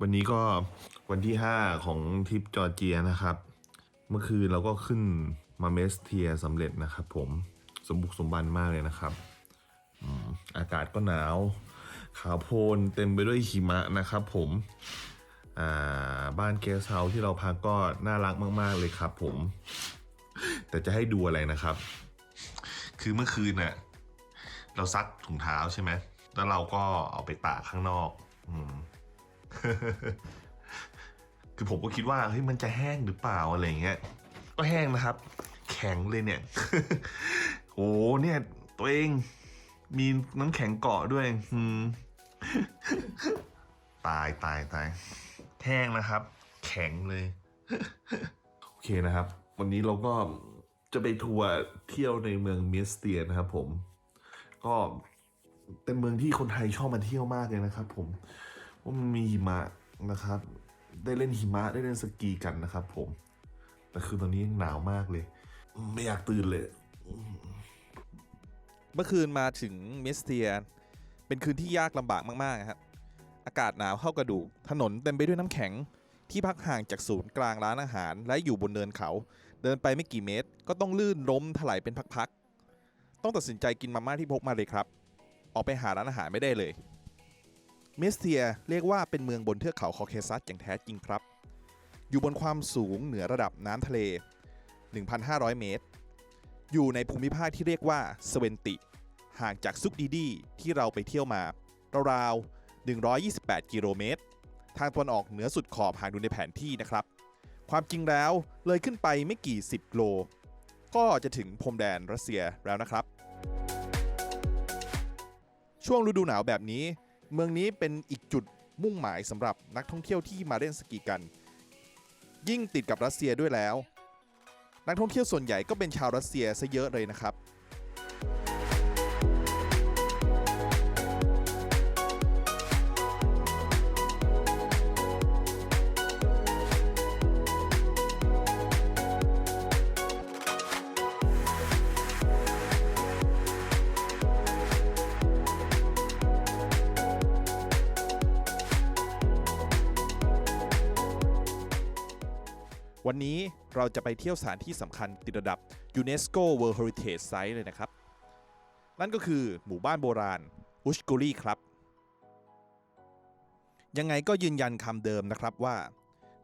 วันนี้ก็วันที่ 5 ของทริปจอร์เจียนะครับ เมื่อคืนเราก็ขึ้นมาเมสเทียสำเร็จนะครับผมสมบุกสมบันมากเลยนะครับอากาศก็หนาว ขาวโพลนเต็มไปด้วยหิมะนะครับผมบ้านเกสเฮาที่เราพักก็น่ารักมาก ๆ เลยครับผม แต่จะให้ดูอะไรนะครับ คือเมื่อคืนน่ะเราซักถุงเท้าใช่ไหมแล้วเราก็เอาไปตากข้างนอก อืม คือผมก็คิดว่าเฮ้ยมันจะแห้งหรือเปล่าอะไรเงี้ย ก็แห้งนะครับ แข็งเลยเนี่ย โอ้เนี่ย ตัวเอง มีน้ำแข็งเกาะด้วยอืมตายตายตายแห้งนะครับ แข็งเลย โอเคนะครับ วันนี้เราก็จะไปทัวร์เที่ยวในเมืองเมสเตียนะครับผม ก็เป็นเมืองที่คนไทยชอบมาเที่ยวมากเลยนะครับผม ว่ามันมีหิมะนะครับ ได้เล่นหิมะได้เล่นสกีกันนะครับ ผม แต่คือตอนนี้หนาวมากเลย ไม่อยากตื่นเลย เมื่อคืนมาถึงเมสเทีย เป็นคืนที่ยากลำบากมากๆครับ อากาศหนาวเข้ากระดูก ถนนเต็มไปด้วยน้ำแข็ง ที่พักห่างจากศูนย์กลางร้านอาหาร และอยู่บนเนินเขา เดินไปไม่กี่เมตร ก็ต้องลื่นล้มถลายเป็นพักๆ ต้องตัดสินใจกินมาม่าที่พกมาเลยครับ ออกไปหาร้านอาหารไม่ได้เลย มิสเทียเรียกว่าเป็นเมืองบนเทือกเขาคอเคซัสอย่างแท้จริงครับ อยู่บนความสูงเหนือระดับน้ำทะเล 1,500 เมตร อยู่ในภูมิภาคที่เรียกว่าสเวนติ ห่างจากซุกดีดีที่เราไปเที่ยวมาราวๆ128 กิโลเมตร ทางตะวันออกเหนือสุดขอบหากดูในแผนที่นะครับ ความจริงแล้วเลยขึ้นไปไม่กี่ 10โล ก็จะถึงพรมแดนรัสเซียแล้วนะครับ ช่วงฤดูหนาวแบบนี้ เมืองนี้เป็นอีกจุดมุ่งหมายสำหรับนักท่องเที่ยวที่มาเล่นสกีกัน ยิ่งติดกับรัสเซียด้วยแล้ว นักท่องเที่ยวส่วนใหญ่ก็เป็นชาวรัสเซียซะเยอะเลยนะครับ วันนี้เราจะไปเที่ยวสถานที่สำคัญติดระดับ UNESCO World Heritage Site เลยนะครับ นั่นก็คือหมู่บ้านโบราณอุชกุรีครับ ยังไงก็ยืนยันคำเดิมนะครับว่า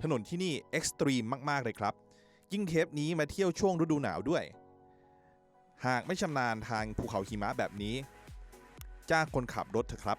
ถนนที่นี่เอ็กซ์ตรีมมาก ๆ เลยครับ ยิ่งเทปนี้มาเที่ยวช่วงฤดูหนาวด้วย หากไม่ชำนาญทางภูเขาหิมะแบบนี้ จ้างคนขับรถเถอะครับ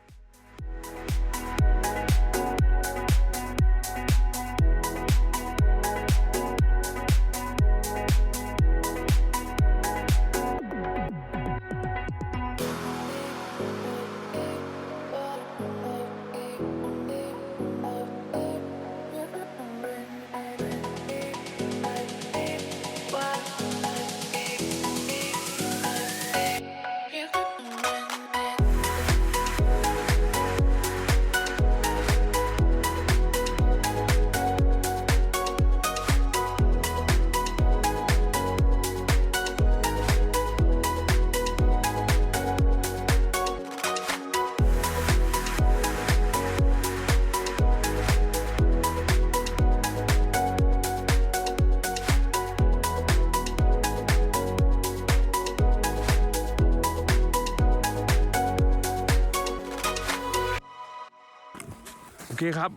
เคครับ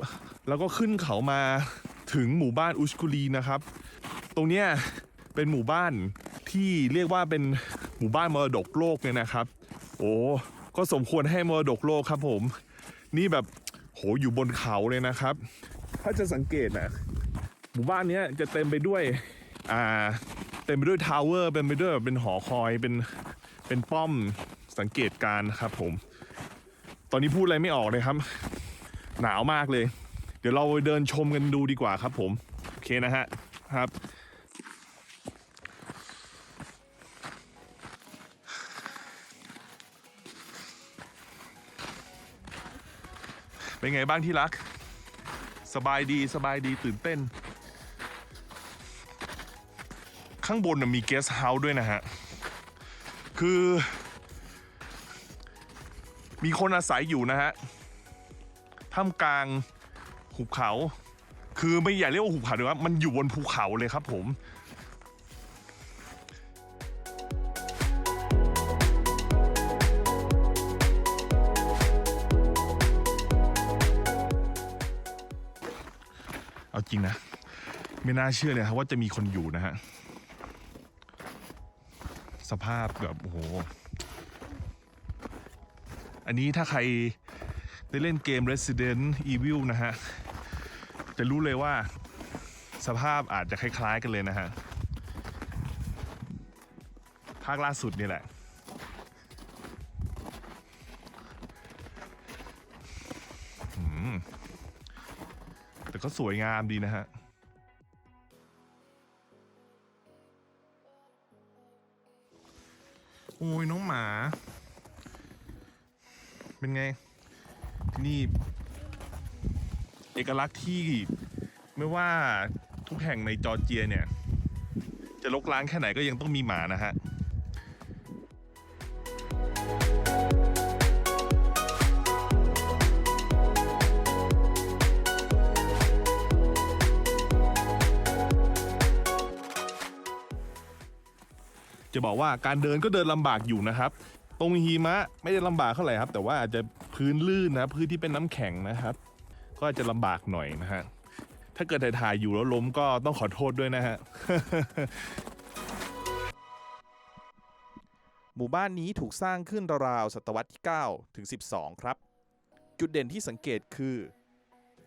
แล้วก็ขึ้นเขามาถึงหมู่บ้านอุชกุลีนะครับ ตรงเนี้ยเป็นหมู่บ้านที่เรียกว่าเป็นหมู่บ้านมรดกโลกเนี่ยนะครับ โอ้ก็สมควรให้มรดกโลกครับผม นี่แบบโหอยู่บนเขาเลยนะครับ ถ้าจะสังเกตนะหมู่บ้านเนี้ยจะเต็มไปด้วยอ่าเต็มไปด้วยทาวเวอร์เป็นไปด้วยแบบเป็นหอคอยเป็นเป็นป้อมสังเกตการครับผม ตอนนี้พูดอะไรไม่ออกเลยครับ หนาวมากเลย เดี๋ยวเราเดินชมกันดูดีกว่าครับผม โอเคนะฮะครับเป็นไงบ้างที่รัก สบายดีสบายดีตื่นเต้น ข้างบนมีเกสเฮาส์ด้วยนะฮะ คือ มีคนอาศัยอยู่นะฮะ ท่ามกลางหุบเขา คือไม่อยากเรียกว่าหุบเขาดีกว่ามันอยู่บนภูเขาเลยครับผมเอาจริงนะ ไม่น่าเชื่อเลยครับว่าจะมีคนอยู่นะฮะ สภาพแบบโอ้โห อันนี้ถ้าใคร ได้เล่นเกม Resident Evil นะฮะจะรู้เลยว่าสภาพอาจจะคล้ายๆกันเลยนะฮะภาคล่าสุดนี่แหละ แต่ก็สวยงามดีนะฮะโอ้ยน้องหมา เป็นไง นี่ เอกลักษณ์ที่ไม่ว่าทุกแห่งในจอร์เจียเนี่ย จะลกล้างแค่ไหนก็ยังต้องมีหมานะฮะจะบอกว่าการเดินก็เดินลำบากอยู่นะครับ ตรงหิมะไม่ได้ลำบากเท่าไหร่ครับ แต่ว่าอาจจะ พื้นลื่นนะพื้นที่เป็นน้ำแข็งนะครับ ก็อาจจะลำบากหน่อยนะฮะถ้าเกิดถ่ายอยู่แล้วล้มก็ต้องขอโทษด้วยนะฮะหมู่บ้านนี้ถูกสร้างขึ้นราวๆศตวรรษที่ 9 ถึง 12 ครับ จุดเด่นที่สังเกตคือ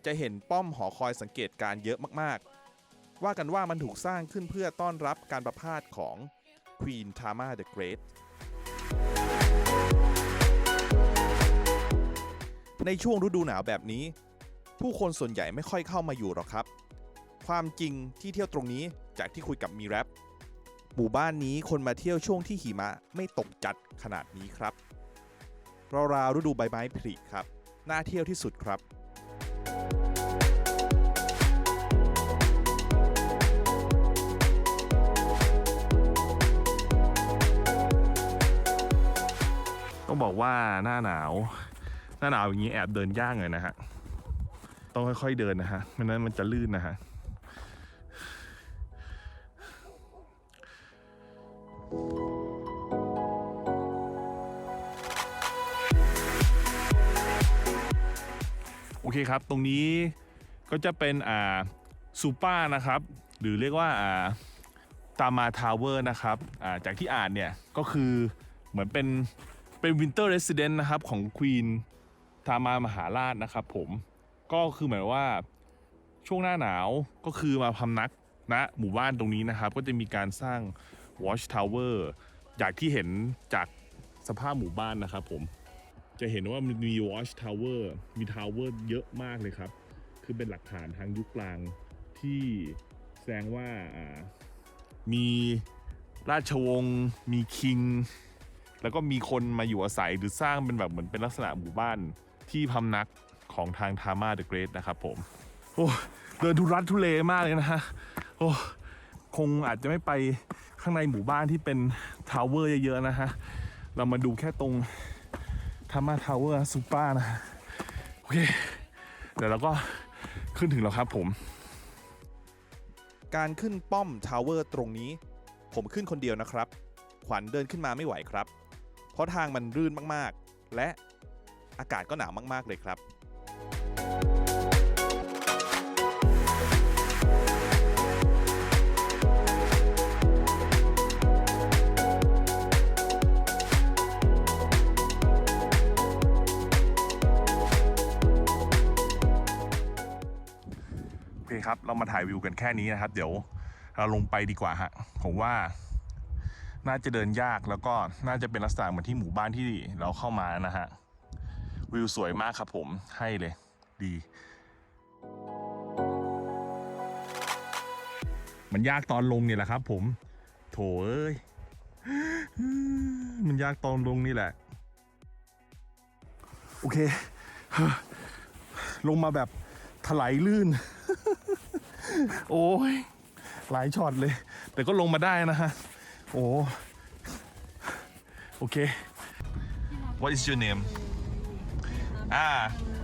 จะเห็นป้อมหอคอยสังเกตการเยอะมากๆ ว่ากันว่ามันถูกสร้างขึ้นเพื่อต้อนรับการประพาสของ Queen Tama the Great ในช่วงฤดูหนาวแบบนี้ ผู้คนส่วนใหญ่ไม่ค่อยเข้ามาอยู่หรอกครับ ความจริงที่เที่ยวตรงนี้จากที่คุยกับมีแรปหมู่บ้านนี้คนมาเที่ยวช่วงที่หิมะไม่ตกจัดขนาดนี้ครับราวๆฤดูใบไม้ผลิครับ น่าเที่ยวที่สุดครับ ต้องบอกว่าหน้าหนาว หน้าหนาวอย่างนี้แอบเดินยากเลยนะฮะ ต้องค่อยๆเดินนะฮะไม่นั้นมันจะลื่นนะฮะโอเคครับ ตรงนี้ก็จะเป็นอ่าซูเปอร์นะครับ หรือเรียกว่าอ่าตามาทาวเวอร์นะครับอ่าจากที่อ่านเนี่ย ก็คือเหมือนเป็นเป็นวินเตอร์เรสซิเดนต์นะครับของควีน ทามามหาราชนะครับ ผมก็คือหมายว่าช่วงหน้าหนาวก็คือมาพำนักณหมู่บ้านตรงนี้นะครับ ก็จะมีการสร้าง Watch Tower อย่างที่เห็นจากสภาพหมู่บ้านนะครับ ผมจะเห็นว่ามันมี Watch Tower มี Tower เยอะมากเลยครับ คือเป็นหลักฐานทางยุคกลางที่แสดงว่ามีราชวงศ์มีคิง แล้วก็มีคนมาอยู่อาศัยหรือสร้างเป็นแบบเหมือนเป็นลักษณะหมู่บ้าน ที่พำนักของทางทามาเดอะเกรทนะครับผม โอ้เดินทุรัดทุเลมากเลยนะฮะโอ้คงอาจจะไม่ไปข้างในหมู่บ้านที่เป็นทาวเวอร์เยอะๆนะฮะ เรามาดูแค่ตรงทามาทาวเวอร์ซูเปอร์นะโอเคเดี๋ยวเราก็ขึ้นถึงแล้วครับผม การขึ้นป้อมทาวเวอร์ตรงนี้ ผมขึ้นคนเดียวนะครับ ขวัญเดินขึ้นมาไม่ไหวครับ เพราะทางมันรื่นมากๆ และ อากาศก็หนาวมาก ๆ เลยครับโอเคครับ เรามาถ่ายวิวกันแค่นี้นะครับ เดี๋ยวเราลงไปดีกว่าฮะ ผมว่าน่าจะเดินยากแล้วก็น่าจะเป็นลักษณะเหมือนที่หมู่บ้านที่เราเข้ามานะฮะ วิวสวยมากครับผมให้เลยดีมันยากตอนลงนี่แหละครับผม โถเอ้ย มันยากตอนลงนี่แหละ โอเค ลงมาแบบถลายลื่น โอ้ย หลายช็อตเลย แต่ก็ลงมาได้นะฮะ โอ้ โอเค What is your name อ่า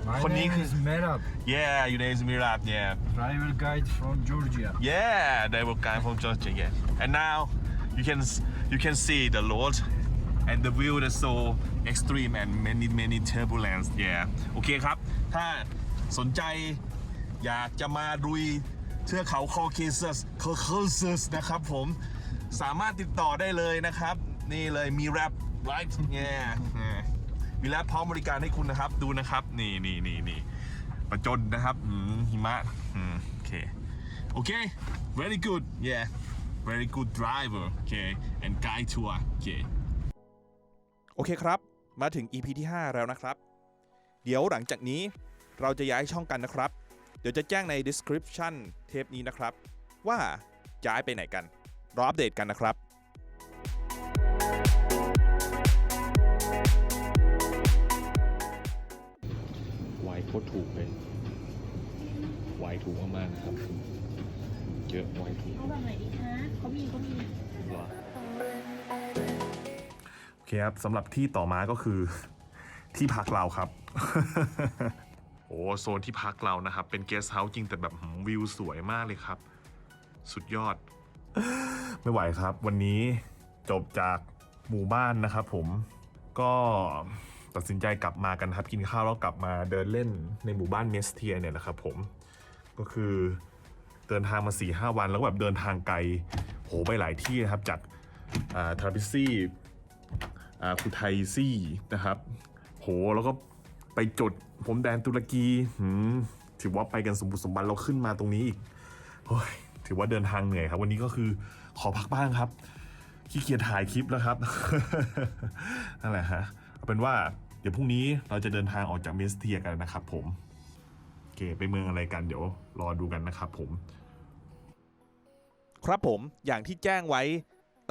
My Kon name ik- is Merab, yeah you name is Mirat yeah travel guide from Georgia. yeah they will guy from Georgia yeah and now you can you can see the road and the view is so extreme and many many turbulence yeah โอเคครับ ถ้าสนใจอยากจะมาดุยเทือกเขาคอเคซัสคอเคซัสนะครับผม สามารถติดต่อได้เลยนะครับ นี่เลยมีแรป right yeah มีแรปพร้อมบริการให้คุณนะครับ ดูนะครับ นี่นี่นี่นี่ประจนนะครับหิมะโอเคโอเค very good yeah very good driver okay and guide tour okay โอเคครับ มาถึง EP ที่ 5 แล้วนะครับ เดี๋ยวหลังจากนี้เราจะย้ายช่องกันนะครับ เดี๋ยวจะแจ้งใน description เทปนี้นะครับ ว่าย้ายไปไหนกัน รออัปเดตกันนะครับ ตรถูกเลย ไวน์ถูกมากๆนะครับ เยอะไวน์ถูกเอาแบบไหนดีคะเขามีเขามีโอเคครับสำหรับที่ต่อมาก็คือที่พักเราครับ โอ้โซนที่พักเรานะครับ เป็นเกสต์เฮาส์จริงแต่แบบหืมวิวสวยมากเลยครับ สุดยอด ไม่ไหวครับ วันนี้จบจากหมู่บ้านนะครับผมก็ ตัดสินใจกลับมากันครับกินข้าวแล้วกลับมาเดินเล่นในหมู่บ้านเมสเทียเนี่ยนะครับผมก็คือเดินทางมา4ีหวันแล้วแบบเดินทางไกลโหไปหลายที่นะครับจากอ่าทราบิซี่อ่าคุไทซี่นะครับโหแล้วก็ไปจุดผมแดนตุรกีหืมถือว่าไปกันสมบุกสมบันเราขึ้นมาตรงนี้อีกโอ้ยถือว่าเดินทางเหนื่อยครับ วันนี้ก็คือขอพักบ้างครับขี้เกียจถ่ายคลิปแล้วครับนั่นแหละฮะเอาเป็นว่า ดี๋ยวพรุ่งนี้เราจะเดินทางออกจากเมสเทียกันนะครับผมโอเคไปเมืองอะไรกันเดี๋ยวรอดูกันนะครับผม ครับผมอย่างที่แจ้งไว้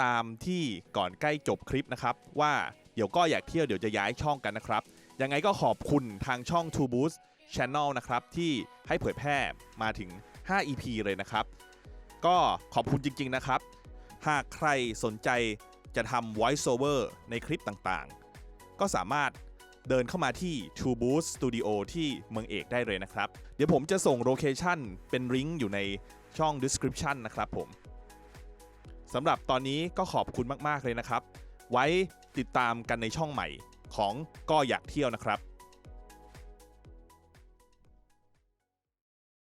ตามที่ก่อนใกล้จบคลิปนะครับ ว่าเดี๋ยวก็อยากเที่ยวเดี๋ยวจะย้ายช่องกันนะครับ ยังไงก็ขอบคุณทางช่อง To Boost Channel นะครับ ที่ให้เผยแพร่มาถึง 5 EP เลยนะครับ ก็ขอบคุณจริง ๆ นะครับ หากใครสนใจจะทำ voice over ในคลิปต่างๆ ก็สามารถ เดินเข้ามาที่ True Boost Studio ที่เมืองเอกได้เลยนะครับ เดี๋ยวผมจะส่งโลเคชันเป็นลิงก์อยู่ในช่อง description นะครับผมสำหรับตอนนี้ก็ขอบคุณมาก ๆ เลยนะครับ ไว้ติดตามกันในช่องใหม่ของก็อยากเที่ยวนะครับ